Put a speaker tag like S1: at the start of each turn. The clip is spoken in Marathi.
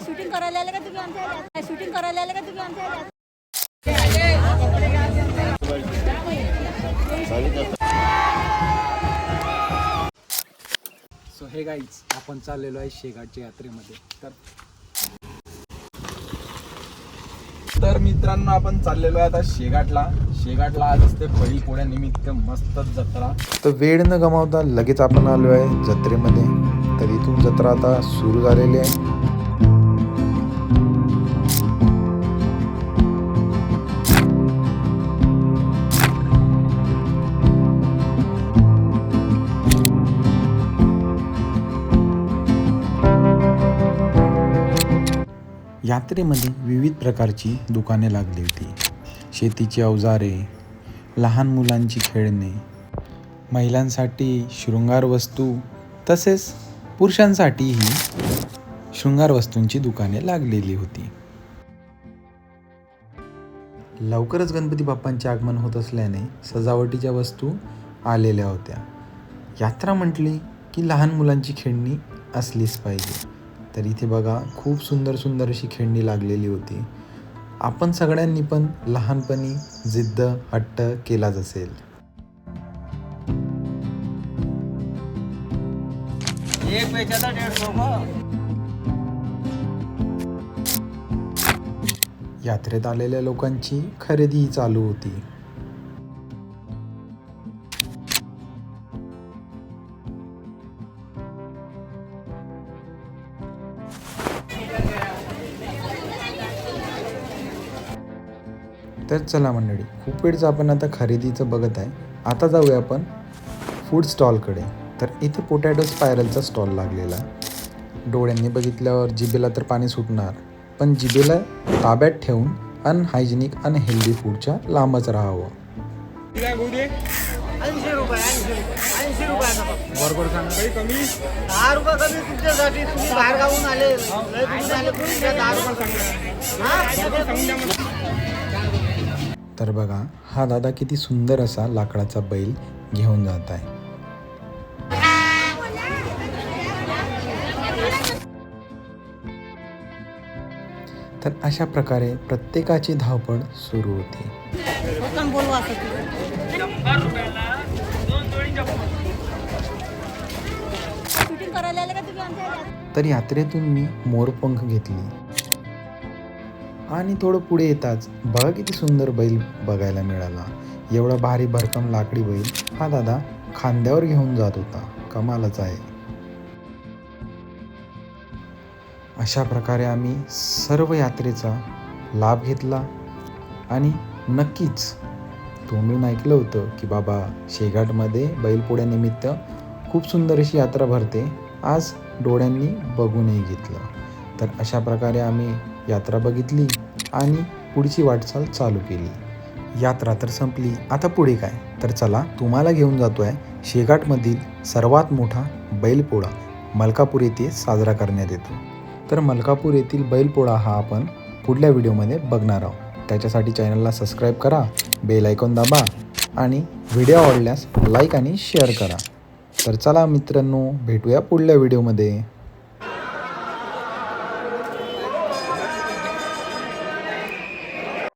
S1: शूटिंग करायला आले का तुम्ही आमच्या? शूटिंग करायला आले का तुम्ही आमच्या?
S2: सो हे गाईज आपण चाललेलो आहे शेगाटच्या यात्रेमध्ये. तर
S3: तर मित्रांनो आपण चाललेलो आहे आता शेगाटला. शेगाटला आज असते बैल पोळ्यानिमित्त मस्तच जत्रा.
S4: तर वेळ न गमावता लगेच आपण आलो आहे जत्रेमध्ये. तर इथून जत्रा आता सुरू झालेली आहे. यात्रेमध्ये विविध प्रकारची दुकाने लागली होती. शेतीची अवजारे लहान मुलांची खेळणे महिलांसाठी शृंगार वस्तू तसेच पुरुषांसाठीही शृंगार वस्तूंची दुकाने लागलेली होती. लवकरच गणपती बाप्पांचे आगमन होत असल्याने सजावटीच्या वस्तू आलेल्या होत्या. यात्रा म्हटली की लहान मुलांची खेळणी असलीच पाहिजे. तर इथे बघा खूप सुंदर सुंदर अशी खेळणी लागलेली होती. आपण सगळ्यांनी पण लहानपणी जिद्द हट्ट केलाच असेल. यात्रेत आलेल्या लोकांची खरेदीही चालू होती. तर चला मंडळी खूप वेळचं आपण आता खरेदीचं बघत आहे. आता जाऊया आपण फूड स्टॉलकडे तर इथे पोटॅटो स्पायरलचा स्टॉल लागलेला. आहे. डोळ्यांनी बघितल्यावर जिभेला तर पाणी सुटणार. पण जिभेला ताब्यात ठेवून अनहायजेनिक अनहेल्दी फूडच्या लांबच राहावं.
S3: बरोबर सांगा. काही कमी?
S5: दहा रुपये कमी तुमच्यासाठी. तुम्ही बाहेर गावून आले लय दूरून आले द्या दहा रुपये हा?
S4: तर बघा हा दादा किती सुंदर असा लाकडाचा बैल घेऊन जात आहे. तर अशा प्रकारे प्रत्येकाची धावपळ सुरू होते. तर यात्रेतून मी मोरपंख घेतली. आणि थोडं पुढे येताच बघा किती सुंदर बैल बघायला मिळाला. एवढा भारी भरकम लाकडी बैल हा दादा खांद्यावर घेऊन जात होता. कमालच आहे. अशा प्रकारे आम्ही सर्व यात्रेचा लाभ घेतला आणि नक्कीच तोंडून ऐकलं होतं की बाबा शेगाटमध्ये बैलपोळ्यानिमित्त खूप सुंदर अशी यात्रा भरते. आज डोळ्यांनी बघूनही घेतलं. तर अशा प्रकारे आम्ही यात्रा बघितली आणि पुढची वाटचाल चालू केली. यात्रा तर संपली. आता पुढे काय? तर चला तुम्हाला घेऊन जातो आहे शेगाटमधील सर्वात मोठा बैलपोळा. मलकापूर येथे साजरा करण्यात येतो. तर मलकापूर येथील बैलपोळा हा आपण पुढल्या व्हिडिओमध्ये बघणार आहोत. त्याच्यासाठी चॅनलला सबस्क्राईब करा बेल आयकॉन दाबा आणि व्हिडिओ आवडल्यास लाईक आणि शेअर करा. तर चला मित्रांनो भेटूया पुढल्या व्हिडिओमध्ये.